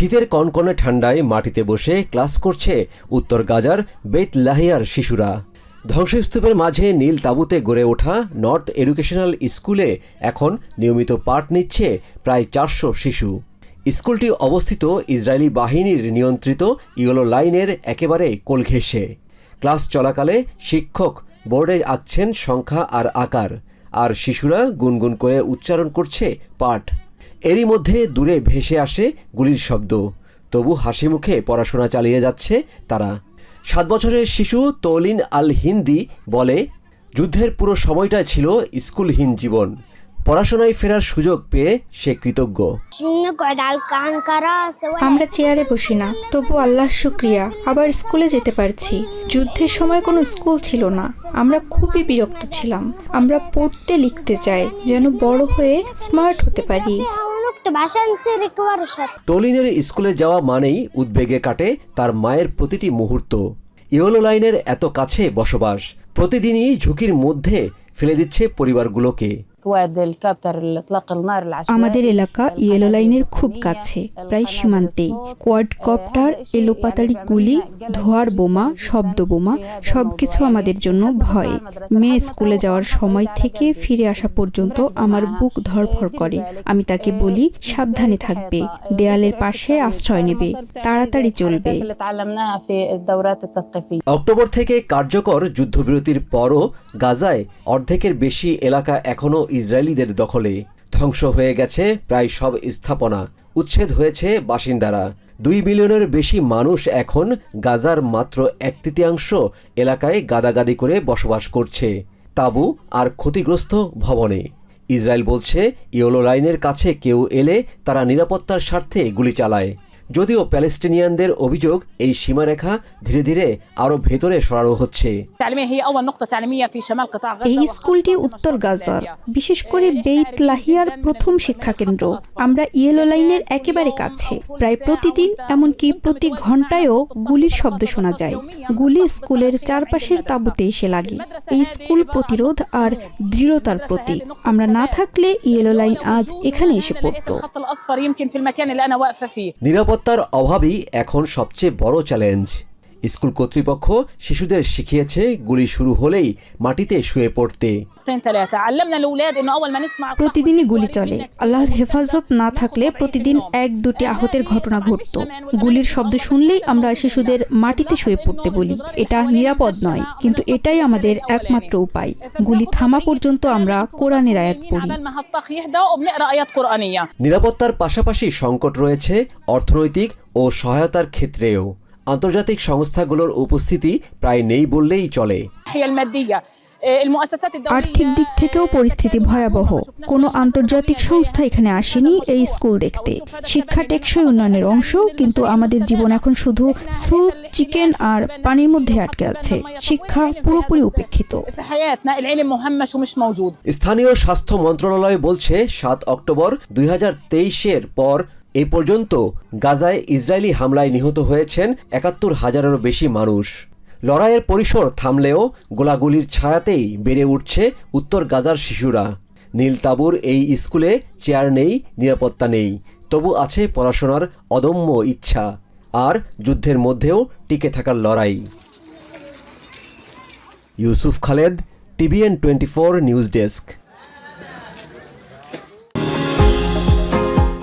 শীতের কনকনে ঠান্ডায় মাটিতে বসে ক্লাস করছে উত্তর গাজার বেত লাহিয়ার শিশুরা। ধ্বংসস্তূপের মাঝে নীল তাঁবুতে গড়ে ওঠা নর্থ এডুকেশনাল স্কুলে এখন নিয়মিত পাঠ নিচ্ছে প্রায় চারশো শিশু। স্কুলটি অবস্থিত ইসরায়েলি বাহিনীর নিয়ন্ত্রিত ইয়েলো লাইনের একেবারে কোল ঘেঁষে। ক্লাস চলাকালে শিক্ষক বোর্ডে আঁকছেন সংখ্যা আর আকার, আর শিশুরা গুনগুন করে উচ্চারণ করছে পাঠ। এরই মধ্যে দূরে ভেসে আসে গুলির শব্দ। তবু হাসি মুখে পড়াশোনা চালিয়ে যাচ্ছে তারা। সাত বছরের শিশু তৌলিন আল হিন্দি বলে, যুদ্ধের পুরো সময়টা ছিল স্কুলহীন জীবন। পড়াশোনায় ফেরার সুযোগ পেয়ে সে কৃতজ্ঞ। আমরা চেয়ারে বসি না, তবু আল্লাহ শুক্রিয়া, আবার স্কুলে যেতে পারছি। যুদ্ধের সময় কোনো স্কুল ছিল না, আমরা খুবই বিরক্ত ছিলাম। আমরা পড়তে লিখতে চাই, যেন বড় হয়ে স্মার্ট হতে পারি। তলিনের স্কুলে যাওয়া মানেই উদ্বেগে কাটে তার মায়ের প্রতিটি মুহূর্ত। ইয়েলো লাইনের এত কাছে বসবাস, প্রতিদিনই ঝুঁকির মধ্যে ফেলে দিচ্ছে পরিবারগুলোকে। আমাদের এলাকা ইয়েলো লাইনের খুব কাছে প্রায় সীমান্তেই কোয়াড কপ্টার এলোপাতাড়ি গুলি ধোয়ার বোমা শব্দ বোমা সবকিছু আমাদের জন্য ভয় মেয়ে স্কুলে যাওয়ার সময় থেকে ফিরে আসা পর্যন্ত আমার বুক ধরফর করে আমি তাকে বলি সাবধানে থাকবে দেয়ালের পাশে আশ্রয় নেবে তাড়াতাড়ি চলবে অক্টোবর থেকে কার্যকর যুদ্ধবিরতির পরও গাজায় অর্ধেকের বেশি এলাকা এখনও ইসরায়েলিদের দখলে ধ্বংস হয়ে গেছে প্রায় সব স্থাপনা। উচ্ছেদ হয়েছে বাসিন্দারা। দুই মিলিয়নের বেশি মানুষ এখন গাজার মাত্র এক তৃতীয়াংশ এলাকায় গাদাগাদি করে বসবাস করছে। তাঁবু আর ক্ষতিগ্রস্ত ভবনে। ইসরায়েল বলছে ইয়োলো লাইনের কাছে কেউ এলে তারা নিরাপত্তার স্বার্থে গুলি চালায়। যদিও প্যালেস্টিনিয়ানদের অভিযোগ এই সীমারেখা ধীরে ধীরে আরও ভেতরে সরানো হচ্ছে। এই স্কুলটি উত্তর গাজার বিশেষ করে বেইত লাহিয়ার প্রথম শিক্ষা কেন্দ্র আমরা ইয়েলো লাইনের একেবারে কাছে। প্রায় প্রতিদিন এমনকি প্রতি ঘন্টায়ও গুলির শব্দ শোনা যায়। গুলি স্কুলের চারপাশের তাবুতে এসে লাগে। এই স্কুল প্রতিরোধ আর দৃঢ়তার প্রতীক। আমরা না থাকলে ইয়েলো লাইন আজ এখানে এসে পড়ত। নিরাপদ নিরাপত্তার অভাবই এখন সবচেয়ে বড় চ্যালেঞ্জ। স্কুল কর্তৃপক্ষ শিশুদের শিখিয়েছে গুলি শুরু হলেই মাটিতে শুয়ে পড়তে। প্রতিদিনই গুলি চলে। আল্লাহর হেফাজত না থাকলে প্রতিদিন এক দুটি আহতের ঘটনা ঘটত। গুলির শব্দ শুনলেই আমরা শিশুদের মাটিতে শুয়ে পড়তে বলি। এটা নিরাপদ নয় কিন্তু এটাই আমাদের একমাত্র উপায়। গুলি থামা পর্যন্ত আমরা কোরআনের আয়াত পড়ি। নিরাপত্তার পাশাপাশি সংকট রয়েছে অর্থনৈতিক ও সহায়তার ক্ষেত্রেও। আন্তর্জাতিক সংস্থাগুলোর উপস্থিতি প্রায় নেই বললেই চলে। আর্থিক দিক থেকেও পরিস্থিতি ভয়াবহ। কোনো আন্তর্জাতিক সংস্থা এখানে আসেনি এই স্কুল দেখতে। শিক্ষা টেকসই উন্নয়নের অংশ কিন্তু আমাদের জীবন এখন শুধু স্যুপ চিকেন আর পানির মধ্যে আটকে আছে। শিক্ষা পুরোপুরি উপেক্ষিত। স্থানীয় স্বাস্থ্য মন্ত্রণালয় বলছে সাত অক্টোবর দুই হাজার তেইশ এর পর এ পর্যন্ত গাজায় ইসরায়েলি হামলায় নিহত হয়েছেন একাত্তর হাজারেরও বেশি মানুষ। লড়াইয়ের পরিসর থামলেও গোলাগুলির ছায়াতেই বেড়ে উঠছে উত্তর গাজার শিশুরা। নীল তাবুর এই স্কুলে চেয়ার নেই, নিরাপত্তা নেই, তবু আছে পড়াশোনার অদম্য ইচ্ছা, আর যুদ্ধের মধ্যেও টিকে থাকার লড়াই। Yusuf Khaled, TVN twenty four news desk.